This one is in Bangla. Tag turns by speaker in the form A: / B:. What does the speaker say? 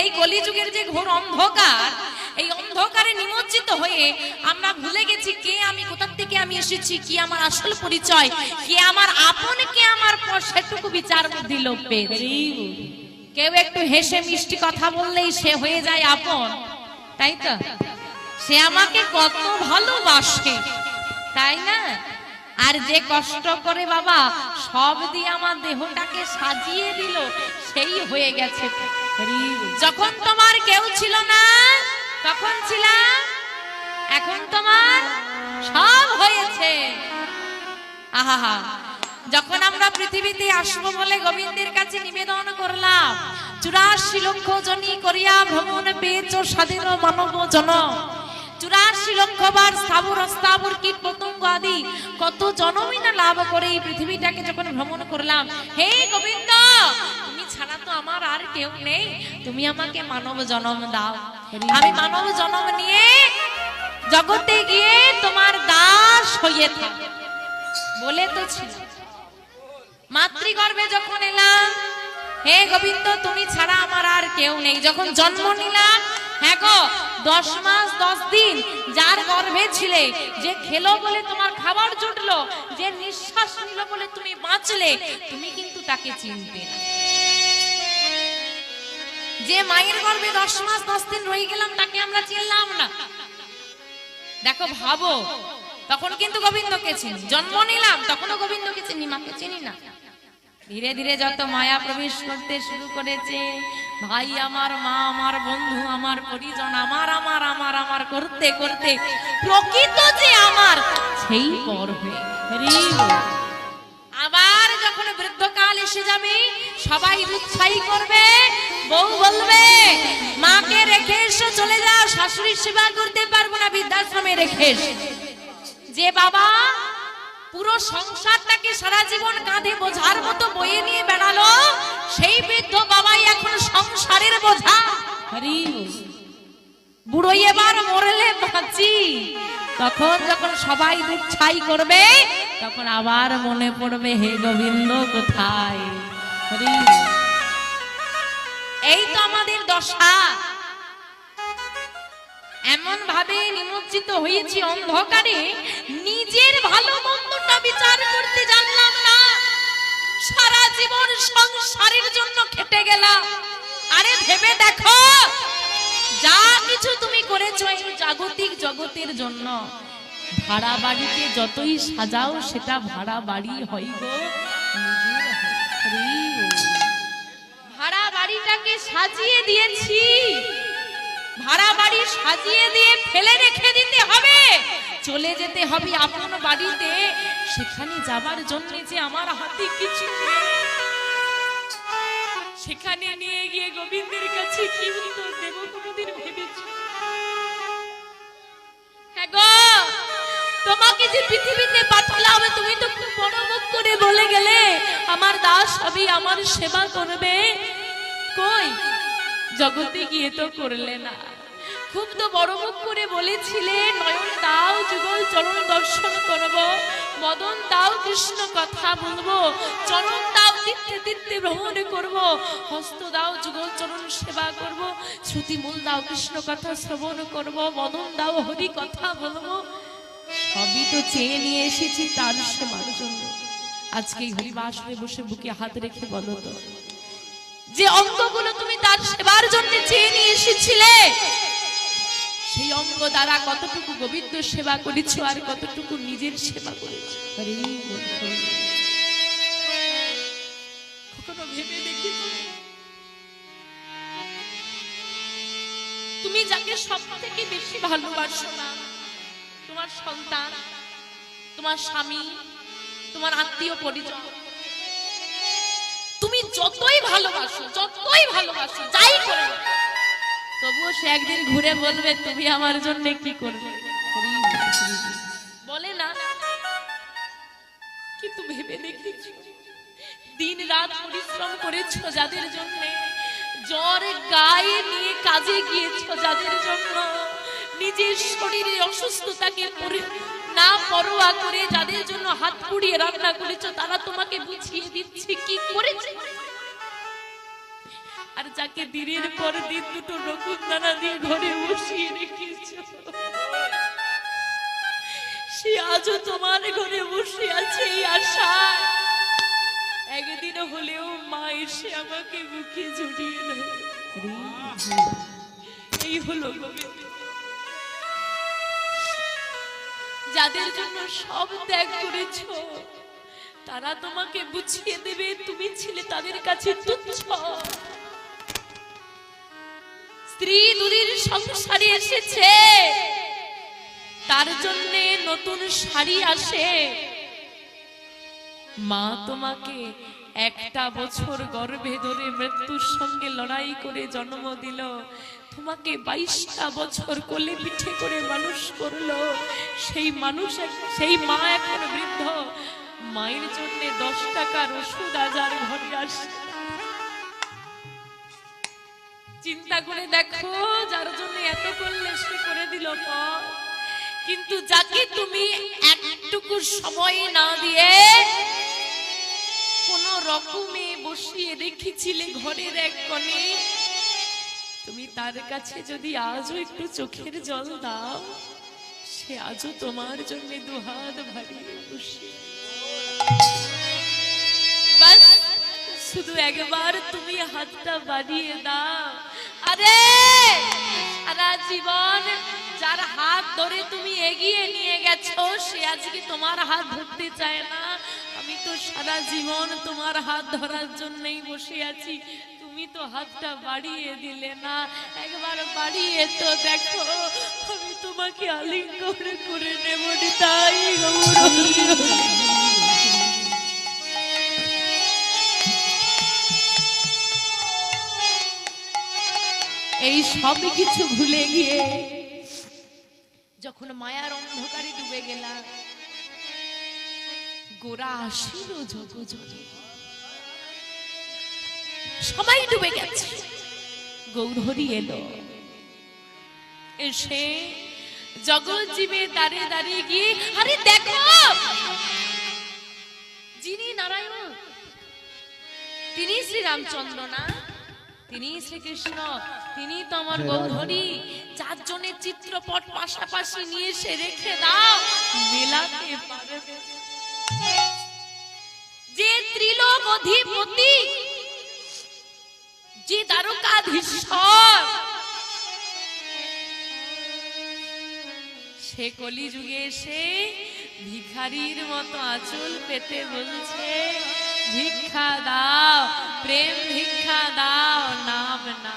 A: এই কলিযুগের যে ঘোর অন্ধকার এই অন্ধকারে নিমজ্জিত হয়ে আমরা ভুলে গেছি কে আমি কোথা থেকে আমি এসেছি কি আমার আসল পরিচয় কে আমার আপন কে আমার পর সেটুকু বিচার লোক পেয়েছি। কেউ একটু হেসে মিষ্টি কথা বললেই সে হয়ে যায় আপন তাই তো? সে আমাকে কত ভালোবাসে তাই না? আর যে কষ্ট করে বাবা সব দিয়ে আমার দেহটাকে সাজিয়ে দিল সেই হয়ে গেছে। যখন তোমার কেউ ছিল না, তখন ছিলাম। এখন তোমার সব হয়েছে। আহা যখন আমরা পৃথিবীতে আসব বলে গোবিন্দের কাছে নিবেদন করলাম, চুরাশি লক্ষ জনী করিয়া ভ্রমণ পেয়েছ স্বাধীন মানব জন। চুরাশি লক্ষ বার স্থাবর কীট পতঙ্গ আদি কত জনমই না লাভ করে এই পৃথিবীটাকে যখন ভ্রমণ করলাম। হে গোবিন্দ ছাড়া তো আমার আর কেউ নেই। তুমি আমাকে মানব জন্ম দাও। আমি মানব জন্ম নিয়ে জগতে গিয়ে তোমার দাস হইয়ে থাকি। বলে তো ছিল। মাতৃগর্ভে যখন এলাম হে গোবিন্দ তুমি ছাড়া আমার আর কেউ নেই। যখন জন্ম নিলাম হ্যাঁ গো দশ মাস দশ দিন যার গর্ভে ছিলে যে খেলো বলে তোমার খাবার জুটলো যে নিঃশ্বাস নিল বলে তুমি বাঁচলে তুমি কিন্তু তাকে চিনতে না। যে মায়ের গর্ভে দশ মাস, দশ দিন রয়ে গেলাম, তাকে আমরা চিনলাম না। দেখো, ভাবো, তখন কিন্তু গোবিন্দকে চিনি। জন্ম নিলাম, তখনও গোবিন্দকে চিনি, মাকে চিনি না। ধীরে ধীরে যত মায়া প্রবেশ করতে শুরু করেছে, ভাই আমার, মা আমার, বন্ধু আমার, পরিজন আমার আমার আমার আমার, করতে করতে প্রকৃত যে আমার, সেই পর হয়ে আবার যখন বৃদ্ধকাল এসে যাবে সবাই উৎসাহী করবে বউ বলবে মাকে রেখে এসে চলে যাও শাশুড়ির সেবা করতে পারব না বৃদ্ধাশ্রমে রেখে এসে। যে বাবা পুরো সংসারটাকে সারা জীবন কাঁধে বোঝার মতো বয়ে নিয়ে বেড়ালো সেই বৃদ্ধ বাবাই এখন সংসারের বোঝা। বুড়ো এবার মরলে বাঁচি। তখন যখন সবাই দুধ ছাই করবে, তখন আবার মনে পড়বে, হে গোবিন্দ, কোথায়? এই তো আমাদের দশা। এমন ভাবে নিমজ্জিত হয়েছি অন্ধকারে, নিজের ভালো মন্দটা বিচার করতে জানলাম না। সারা জীবন সংসারের জন্য খেটে গেলাম। আরে ভেবে দেখো জাগতিক জগতের জন্য? ভাড়া যতই সাজাও, সেটা ভাড়া বাড়ি গো। ভাড়া বাড়িটাকে সাজিয়ে দিয়েছি। ভাড়া বাড়ি সাজিয়ে দিয়ে ফেলে রেখে দিতে হবে। চলে যেতে হবে আপন বাড়িতে। সেখানে যাবার জন্য যে আমার হাতে কিছু সেখানে নিয়ে গিয়ে গোবিন্দের কাছে কি উত্তর তোমাকে পৃথিবীতে পাঠালাম তুমি তো বড় মুখ করে বলে গেলে। আমার দাস সবই আমার সেবা করবে। কই? জগতে গিয়ে তো করলে না। খুব তো বড় মুখ করে বলেছিলে, নয়ন দাও, যুগল চরণ দর্শন করব। মদন দাও, কৃষ্ণ কথা বলব। চরণ দাও, তীর্থে তীর্থে ভ্রমণ করব। হস্ত দাও, যুগল চরণ সেবা করব। শ্রুতি মূল দাও, কৃষ্ণ কথা শ্রবণ করব। মদন দাও, হরি কথা বলব। সবই তো চেয়ে নিয়ে এসেছি তার সেবার জন্য। আজকে এই হরিবাসরে বসে বুকে হাত রেখে বলো তো, যে অঙ্গগুলো তুমি তার সেবার জন্য চেয়ে নিয়ে এসেছিলে, সেই অঙ্গ দ্বারা কতটুকু গোবিন্দ সেবা করেছ আর কতটুকু নিজের সেবা করেছ? হরি হরি তুমি যাকে সব থেকে বেশি ভালোবাসো না তোমার সন্তান, তোমার স্বামী, তোমার আত্মীয় পরিজন। তুমি যতই ভালোবাসো যতই ভালোবাসো, যাই করে তবুও সে একদিন ঘুরে বলবে, তুমি আমার জন্য কি করবে? বলে না। কিন্তু ভেবে দেখেছি? দিন রাত পরিশ্রম করেছ যাদের জন্য? জ্বর গায়ে নিয়ে কাজে গিয়েছো যাদের জন্য? নিজের শরীরে অসুস্থতাকে না পরোয়া করে যাদের জন্য হাত পুড়িয়ে রান্না করেছ, তারা তোমাকে বুঝিয়ে দিচ্ছে কি করেছে। আর যাকে দিনের পর দিন দুটো নকুন দানা দিয়ে ঘরে বসিয়ে রেখেছ, সে আজও তোমার ঘরে বসে আছে এই আশায়। একদিন হলেও মা এসে আমাকে বুকে জড়িয়ে ধরে এই হলো গোবিন্দ। যাদের জন্য সব ত্যাগ করেছ, তারা তোমাকে বুঝিয়ে দেবে, তুমি ছিলে তাদের কাছে তুচ্ছ। স্ত্রী দুদিন সংসারে এসেছে, তার জন্য নতুন শাড়ি আসে। মা তোমাকে একটা বছর গর্ভে ধরে মৃত্যুর সঙ্গে লড়াই করে জন্ম দিল। তোমাকে বাইশটা বছর কোলে পিঠে করে মানুষ করল। সেই মানুষ সেই মা এখন বৃদ্ধ। মায়ের জন্য দশ টাকার ওষুধ আজার ঘরে আসে চিন্তা করে দেখো, যার জন্য এত করলে সে করে দিল কিন্তু যাকে তুমি একটুকু সময় না দিয়ে কোন রকমে বসিয়ে রেখেছিলে ঘরের এক কোণে তুমি তার কাছে যদি আজও একটু চোখের জল দাও, সে আজও তোমার জন্য দুহাত ভারিয়ে বসে, শুধু একবার তুমি হাতটা বাড়িয়ে দাও। আরে, সারা জীবন যার হাত ধরে তুমি এগিয়ে নিয়ে গেছো, সে আজকে তোমার হাত ধরতে চায় না। আমি তো সারা জীবন তোমার হাত ধরার জন্যই বসে আছি। তুমি তো হাতটা বাড়িয়ে দিলে না, একবার বাড়িয়ে তো দেখো, আমি তোমাকে আলিঙ্গন করে নেব তাই এই সব কিছু ভুলে গিয়ে যখন মায়ার অন্ধকারে ডুবে গেলাম, গোরা আসিল যোগ যোগ সবাই ডুবে গেছে। গৌরহরি এলো। এসে জগৎ জীবে দাঁড়িয়ে দাঁড়িয়ে গিয়ে আরে দেখো! যিনি নারায়ণ তিনি শ্রী রামচন্দ্র না তিনি শ্রীকৃষ্ণ তিনি তো আমার গৌধরী চারজনের চিত্রপট পাশাপাশি নিয়ে এসে রেখে দাও মেলাতে পারবে। যে ত্রিলোক অধিপতি যে দ্বারকাধীশ্বর সে কলি যুগে এসে ভিখারির মতো আঁচল পেতে বলছে, ভিক্ষা দাও, প্রেম ভিক্ষা দাও, নাম না